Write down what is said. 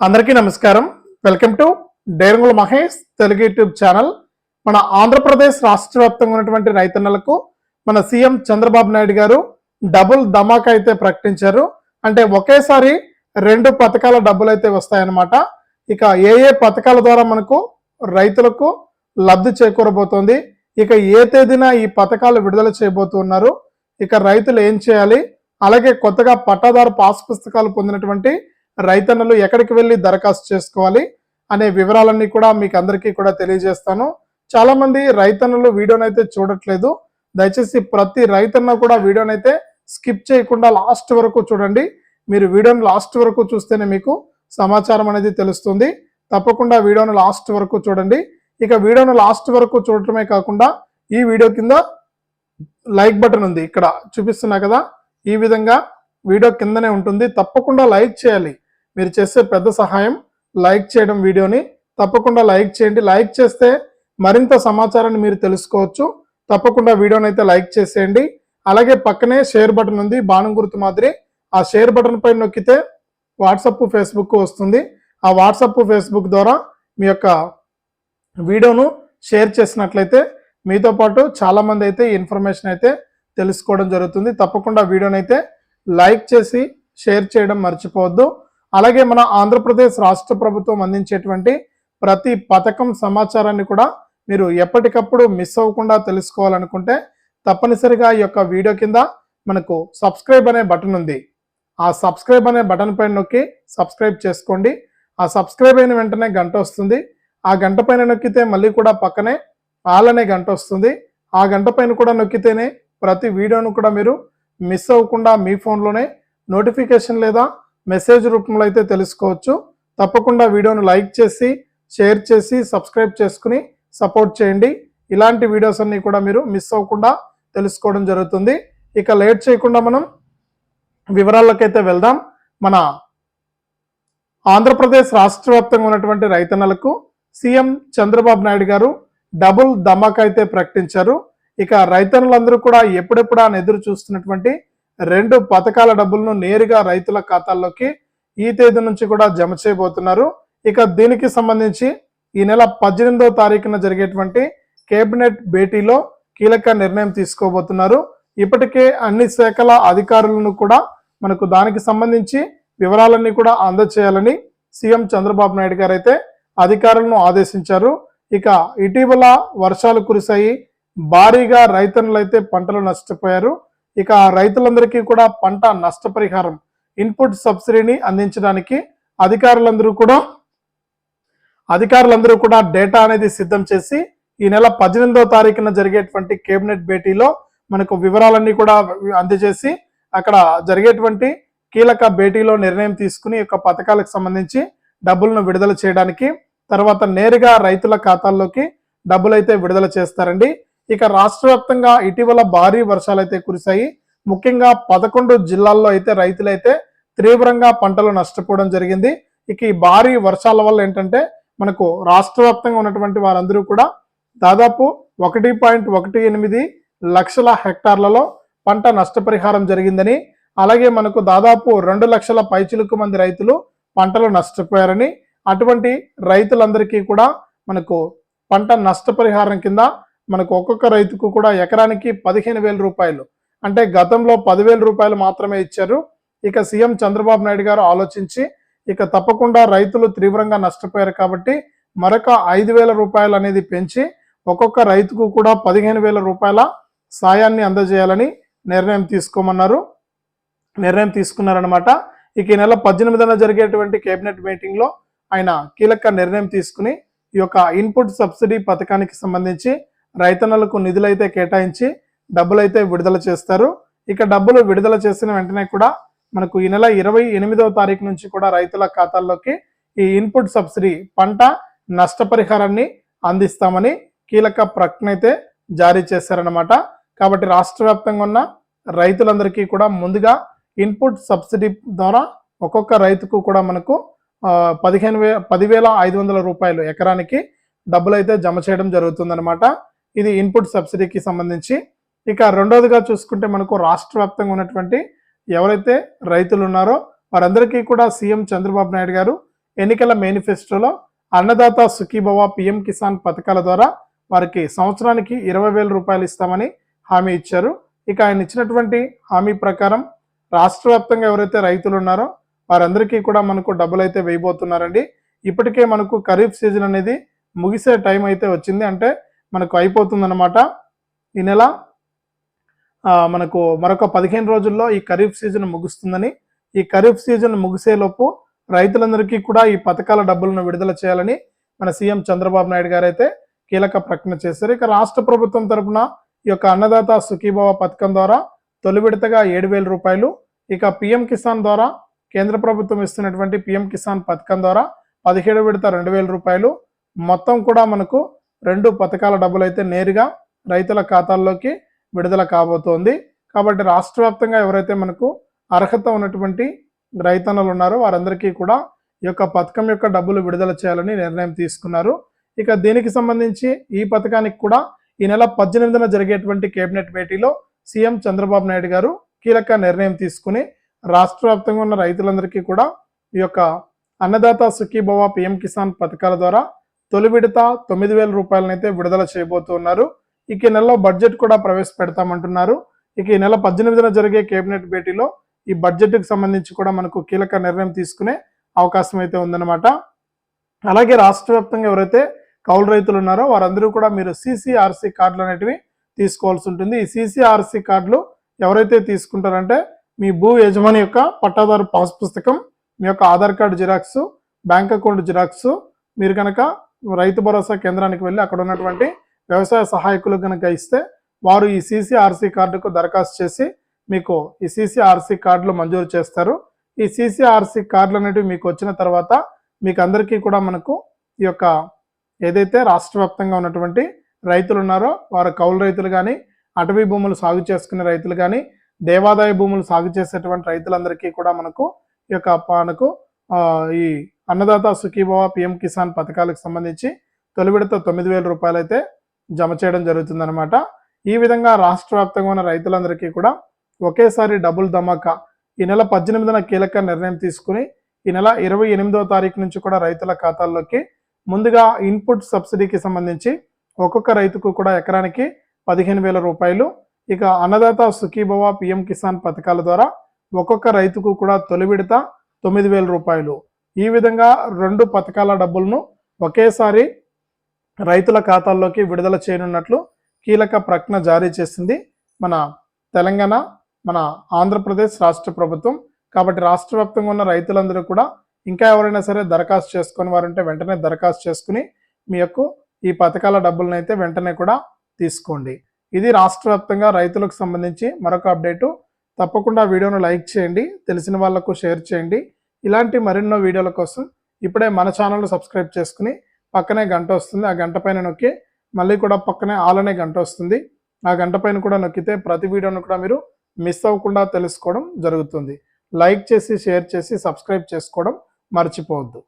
అందరికీ నమస్కారం. Welcome to Derangula Mahesh Telugu YouTube channel. మన ఆంధ్రప్రదేశ్ రాష్ట్ర వ్యాప్తంగా ఉన్నటువంటి రైతన్నలకు మన సీఎం చంద్రబాబు నాయుడు గారు డబుల్ ధమాకా అయితే ప్రకటించారు. అంటే ఒకేసారి రెండు పథకాల డబ్బులు అయితే వస్తాయన్నమాట. ఇక ఏ ఏ పథకాల ద్వారా మనకు రైతులకు లబ్ధి చేకూరబోతోంది? ఇక ఏ తేదీన ఈ పథకాలు విడుదల చేయబోతున్నారు? ఇక రైతులు ఏం చేయాలి? అలాగే కొత్తగా పట్టాదారు పాస్ పుస్తకాలు పొందినటువంటి రైతన్నలు ఎక్కడికి వెళ్ళి దరఖాస్తు చేసుకోవాలి అనే వివరాలన్నీ కూడా మీకు అందరికీ కూడా తెలియజేస్తాను. చాలామంది రైతన్నలు వీడియోనైతే చూడట్లేదు. దయచేసి ప్రతి రైతన్న కూడా వీడియోనైతే స్కిప్ చేయకుండా లాస్ట్ వరకు చూడండి. మీరు వీడియోని లాస్ట్ వరకు చూస్తేనే మీకు సమాచారం అనేది తెలుస్తుంది. తప్పకుండా వీడియోను లాస్ట్ వరకు చూడండి. ఇక వీడియోను లాస్ట్ వరకు చూడటమే కాకుండా ఈ వీడియో కింద లైక్ బటన్ ఉంది. ఇక్కడ చూపిస్తున్నా కదా. ఈ విధంగా వీడియో కిందనే ఉంటుంది. తప్పకుండా లైక్ చేయాలి. మీరు చేసే పెద్ద సహాయం లైక్ చేయడం వీడియోని తప్పకుండా లైక్ చేయండి. లైక్ చేస్తే మరింత సమాచారాన్ని మీరు తెలుసుకోవచ్చు. తప్పకుండా వీడియోని అయితే లైక్ చేసేయండి. అలాగే పక్కనే షేర్ బటన్ ఉంది. బాణం గుర్తు మాదిరి ఆ షేర్ బటన్ పైన నొక్కితే వాట్సప్ ఫేస్బుక్ వస్తుంది. ఆ వాట్సప్ ఫేస్బుక్ ద్వారా మీ యొక్క వీడియోను షేర్ చేసినట్లయితే మీతో పాటు చాలామంది అయితే ఇన్ఫర్మేషన్ అయితే తెలుసుకోవడం జరుగుతుంది. తప్పకుండా వీడియోని అయితే లైక్ చేసి షేర్ చేయడం మర్చిపోవద్దు. అలాగే మన ఆంధ్రప్రదేశ్ రాష్ట్ర ప్రభుత్వం అందించేటువంటి ప్రతి పథకం సమాచారాన్ని కూడా మీరు ఎప్పటికప్పుడు మిస్ అవ్వకుండా తెలుసుకోవాలనుకుంటే తప్పనిసరిగా ఈ యొక్క వీడియో కింద మనకు సబ్స్క్రైబ్ అనే బటన్ ఉంది. ఆ సబ్స్క్రైబ్ అనే బటన్ పైన నొక్కి సబ్స్క్రైబ్ చేసుకోండి. ఆ సబ్స్క్రైబ్ అయిన వెంటనే గంట వస్తుంది. ఆ గంట పైన నొక్కితే మళ్ళీ కూడా పక్కనే ఆల్ అనే గంట వస్తుంది. ఆ గంట పైన కూడా నొక్కితేనే ప్రతి వీడియోను కూడా మీరు మిస్ అవ్వకుండా మీ ఫోన్లోనే నోటిఫికేషన్ లేదా మెసేజ్ రూపంలో అయితే తెలుసుకోవచ్చు. తప్పకుండా వీడియోను లైక్ చేసి షేర్ చేసి సబ్స్క్రైబ్ చేసుకుని సపోర్ట్ చేయండి. ఇలాంటి వీడియోస్ అన్నీ కూడా మీరు మిస్ అవ్వకుండా తెలుసుకోవడం జరుగుతుంది. ఇక లేట్ చేయకుండా మనం వివరాలకైతే వెళ్దాం. మన ఆంధ్రప్రదేశ్ రాష్ట్ర వ్యాప్తంగా ఉన్నటువంటి రైతన్నలకు సీఎం చంద్రబాబు నాయుడు గారు డబుల్ ధమాకా అయితే ప్రకటించారు. ఇక రైతన్నులందరూ కూడా ఎప్పుడెప్పుడు అని ఎదురు చూస్తున్నటువంటి రెండు పథకాల డబ్బులను నేరుగా రైతుల ఖాతాల్లోకి ఈ తేదీ నుంచి కూడా జమ చేయబోతున్నారు. ఇక దీనికి సంబంధించి ఈ నెల పద్దెనిమిదో తారీఖున జరిగేటువంటి కేబినెట్ భేటీలో కీలక నిర్ణయం తీసుకోబోతున్నారు. ఇప్పటికే అన్ని శాఖల అధికారులను కూడా మనకు దానికి సంబంధించి వివరాలన్నీ కూడా అందచేయాలని సీఎం చంద్రబాబు నాయుడు గారు అయితే అధికారులను ఆదేశించారు. ఇక ఇటీవల వర్షాలు కురిశాయి. భారీగా రైతన్నులైతే పంటలు నష్టపోయారు. ఇక ఆ రైతులందరికీ కూడా పంట నష్టపరిహారం ఇన్పుట్ సబ్సిడీని అందించడానికి అధికారులందరూ కూడా అధికారులందరూ కూడా డేటా అనేది సిద్ధం చేసి ఈ నెల పద్దెనిమిదవ తారీఖున జరిగేటువంటి కేబినెట్ భేటీలో మనకు వివరాలన్నీ కూడా అందజేసి అక్కడ జరిగేటువంటి కీలక భేటీలో నిర్ణయం తీసుకుని యొక్క పథకాలకు సంబంధించి డబ్బులను విడుదల చేయడానికి తర్వాత నేరుగా రైతుల ఖాతాల్లోకి డబ్బులు అయితే విడుదల చేస్తారండి. ఇక రాష్ట్ర వ్యాప్తంగా ఇటీవల భారీ వర్షాలు అయితే కురిశాయి. ముఖ్యంగా పదకొండు జిల్లాల్లో అయితే రైతులైతే తీవ్రంగా పంటలు నష్టపోవడం జరిగింది. ఇక ఈ భారీ వర్షాల వల్ల ఏంటంటే మనకు రాష్ట్ర వ్యాప్తంగా ఉన్నటువంటి వారందరూ కూడా దాదాపు ఒకటి పాయింట్ ఒకటి ఎనిమిది లక్షల హెక్టార్లలో పంట నష్టపరిహారం జరిగిందని అలాగే మనకు దాదాపు రెండు లక్షల పైచిలుకు మంది రైతులు పంటలు నష్టపోయారని అటువంటి రైతులందరికీ కూడా మనకు పంట నష్టపరిహారం కింద మనకు ఒక్కొక్క రైతుకు కూడా ఎకరానికి పదిహేను వేల రూపాయలు. అంటే గతంలో పదివేల రూపాయలు మాత్రమే ఇచ్చారు. ఇక సీఎం చంద్రబాబు నాయుడు గారు ఆలోచించి ఇక తప్పకుండా రైతులు తీవ్రంగా నష్టపోయారు కాబట్టి మరొక ఐదు వేల రూపాయలు అనేది పెంచి ఒక్కొక్క రైతుకు కూడా పదిహేను వేల రూపాయల సాయాన్ని అందజేయాలని నిర్ణయం తీసుకోమన్నారు. నిర్ణయం తీసుకున్నారనమాట ఇక ఈ నెల పద్దెనిమిదిన జరిగేటువంటి కేబినెట్ మీటింగ్లో ఆయన కీలక నిర్ణయం తీసుకుని ఈ యొక్క ఇన్పుట్ సబ్సిడీ పథకానికి సంబంధించి రైతన్నలకు నిధులైతే కేటాయించి డబ్బులైతే విడుదల చేస్తారు. ఇక డబ్బులు విడుదల చేసిన వెంటనే కూడా మనకు ఈ నెల ఇరవై ఎనిమిదవ తారీఖు నుంచి కూడా రైతుల ఖాతాల్లోకి ఈ ఇన్పుట్ సబ్సిడీ పంట నష్టపరిహారాన్ని అందిస్తామని కీలక ప్రకటన అయితే జారీ చేశారనమాట కాబట్టి రాష్ట్ర వ్యాప్తంగా ఉన్న రైతులందరికీ కూడా ముందుగా ఇన్పుట్ సబ్సిడీ ద్వారా ఒక్కొక్క రైతుకు కూడా మనకు పదిహేను వే పదివేల ఐదు వందల రూపాయలు ఎకరానికి డబ్బులు అయితే జమ చేయడం జరుగుతుందన్నమాట. ఇది ఇన్పుట్ సబ్సిడీకి సంబంధించి. ఇక రెండోదిగా చూసుకుంటే మనకు రాష్ట్ర వ్యాప్తంగా ఉన్నటువంటి ఎవరైతే రైతులు ఉన్నారో వారందరికీ కూడా సీఎం చంద్రబాబు నాయుడు గారు ఎన్నికల మేనిఫెస్టోలో అన్నదాత సుఖీభవ పిఎం కిసాన్ పథకాల ద్వారా వారికి సంవత్సరానికి ఇరవై వేల రూపాయలు ఇస్తామని హామీ ఇచ్చారు. ఇక ఆయన ఇచ్చినటువంటి హామీ ప్రకారం రాష్ట్ర వ్యాప్తంగా ఎవరైతే రైతులు ఉన్నారో వారందరికీ కూడా మనకు డబ్బులు అయితే వేయబోతున్నారండి. ఇప్పటికే మనకు ఖరీఫ్ సీజన్ అనేది ముగిసే టైం అయితే వచ్చింది. అంటే మనకు అయిపోతుందన్నమాట. ఈ నెల మనకు మరొక పదిహేను రోజుల్లో ఈ ఖరీఫ్ సీజన్ ముగుస్తుందని. ఈ ఖరీఫ్ సీజన్ ముగిసేలోపు రైతులందరికీ కూడా ఈ పథకాల డబ్బులను విడుదల చేయాలని మన సీఎం చంద్రబాబు నాయుడు గారు అయితే కీలక ప్రకటన చేశారు. ఇక రాష్ట్ర ప్రభుత్వం తరఫున ఈ యొక్క అన్నదాత సుఖీభవ పథకం ద్వారా తొలి విడతగా ఏడు వేల రూపాయలు ఇక పిఎం కిసాన్ ద్వారా కేంద్ర ప్రభుత్వం ఇస్తున్నటువంటి పిఎం కిసాన్ పథకం ద్వారా పదిహేడు విడత రెండు వేల రూపాయలు. మొత్తం కూడా మనకు రెండు పథకాల డబ్బులు అయితే నేరుగా రైతుల ఖాతాల్లోకి విడుదల కాబోతోంది. కాబట్టి రాష్ట్ర వ్యాప్తంగా ఎవరైతే మనకు అర్హత ఉన్నటువంటి రైతన్నలు ఉన్నారో వారందరికీ కూడా ఈ యొక్క పథకం యొక్క డబ్బులు విడుదల చేయాలని నిర్ణయం తీసుకున్నారు. ఇక దీనికి సంబంధించి ఈ పథకానికి కూడా ఈ నెల పద్దెనిమిదిన జరిగేటువంటి కేబినెట్ భేటీలో సీఎం చంద్రబాబు నాయుడు గారు కీలక నిర్ణయం తీసుకుని రాష్ట్ర వ్యాప్తంగా ఉన్న రైతులందరికీ కూడా ఈ యొక్క అన్నదాత సుఖీభవ పిఎం కిసాన్ పథకాల ద్వారా తొలి విడత తొమ్మిది వేల రూపాయలనైతే విడుదల చేయబోతున్నారు. ఇక ఈ నెలలో బడ్జెట్ కూడా ప్రవేశపెడతామంటున్నారు. ఇక ఈ నెల పద్దెనిమిదిన జరిగే కేబినెట్ భేటీలో ఈ బడ్జెట్కి సంబంధించి కూడా మనకు కీలక నిర్ణయం తీసుకునే అవకాశం అయితే ఉందన్నమాట. అలాగే రాష్ట్ర వ్యాప్తంగా ఎవరైతే కౌలు రైతులు ఉన్నారో వారందరూ కూడా మీరు సిసిఆర్సి కార్డులు అనేటివి తీసుకోవాల్సి ఉంటుంది. ఈ సిసిఆర్సి కార్డులు ఎవరైతే తీసుకుంటారంటే మీ భూ యజమాని యొక్క పట్టాదారు పాస్ పుస్తకం మీ యొక్క Aadhaar card xerox bank account xerox మీరు కనుక రైతు భరోసా కేంద్రానికి వెళ్ళి అక్కడ ఉన్నటువంటి వ్యవసాయ సహాయకులు కనుక ఇస్తే వారు ఈ సీసీఆర్సీ కార్డుకు దరఖాస్తు చేసి మీకు ఈ సీసీఆర్సీ కార్డులు మంజూరు చేస్తారు. ఈ సీసీఆర్సీ కార్డులు అనేవి మీకు వచ్చిన తర్వాత మీకు అందరికీ కూడా మనకు ఈ యొక్క ఏదైతే రాష్ట్ర వ్యాప్తంగా ఉన్నటువంటి రైతులు ఉన్నారో వారు కౌలు రైతులు కానీ అటవీ భూములు సాగు చేసుకునే రైతులు కానీ దేవాదాయ భూములు సాగు చేసేటువంటి రైతులందరికీ కూడా మనకు ఈ యొక్క మనకు ఈ అన్నదాత సుఖీభవ పిఎం కిసాన్ పథకాలకు సంబంధించి తొలి విడత తొమ్మిది వేల రూపాయలు అయితే జమ చేయడం జరుగుతుందన్నమాట. ఈ విధంగా రాష్ట్ర వ్యాప్తంగా ఉన్న రైతులందరికీ కూడా ఒకేసారి డబుల్ ధమాకా ఈ నెల పద్దెనిమిదిన కీలక నిర్ణయం తీసుకుని ఈ నెల ఇరవై ఎనిమిదవ తారీఖు నుంచి కూడా రైతుల ఖాతాల్లోకి ముందుగా ఇన్పుట్ సబ్సిడీకి సంబంధించి ఒక్కొక్క రైతుకు కూడా ఎకరానికి పదిహేను వేల రూపాయలు ఇక అన్నదాత సుఖీభవ పిఎం కిసాన్ పథకాల ద్వారా ఒక్కొక్క రైతుకు కూడా తొలి విడత తొమ్మిది వేల రూపాయలు. ఈ విధంగా రెండు పథకాల డబ్బులను ఒకేసారి రైతుల ఖాతాల్లోకి విడుదల చేయనున్నట్లు కీలక ప్రకటన జారీ చేసింది మన తెలంగాణ మన ఆంధ్రప్రదేశ్ రాష్ట్ర ప్రభుత్వం. కాబట్టి రాష్ట్ర వ్యాప్తంగా ఉన్న రైతులందరూ కూడా ఇంకా ఎవరైనా సరే దరఖాస్తు చేసుకుని వారంటే వెంటనే దరఖాస్తు చేసుకుని మీ యొక్క ఈ పథకాల డబ్బులను అయితే వెంటనే కూడా తీసుకోండి. ఇది రాష్ట్ర వ్యాప్తంగా రైతులకు సంబంధించి మరొక అప్డేటు. తప్పకుండా వీడియోను లైక్ చేయండి తెలిసిన వాళ్ళకు షేర్ చేయండి. ఇలాంటి మరెన్నో వీడియోల కోసం ఇప్పుడే మన ఛానల్ సబ్స్క్రైబ్ చేసుకుని పక్కనే గంట వస్తుంది. ఆ గంట పైన నొక్కి మళ్ళీ కూడా పక్కనే ఆల్ అనే గంట వస్తుంది. ఆ గంట పైన కూడా నొక్కితే ప్రతి వీడియోను కూడా మీరు మిస్ అవ్వకుండా తెలుసుకోవడం జరుగుతుంది. లైక్ చేసి షేర్ చేసి సబ్స్క్రైబ్ చేసుకోవడం మర్చిపోవద్దు.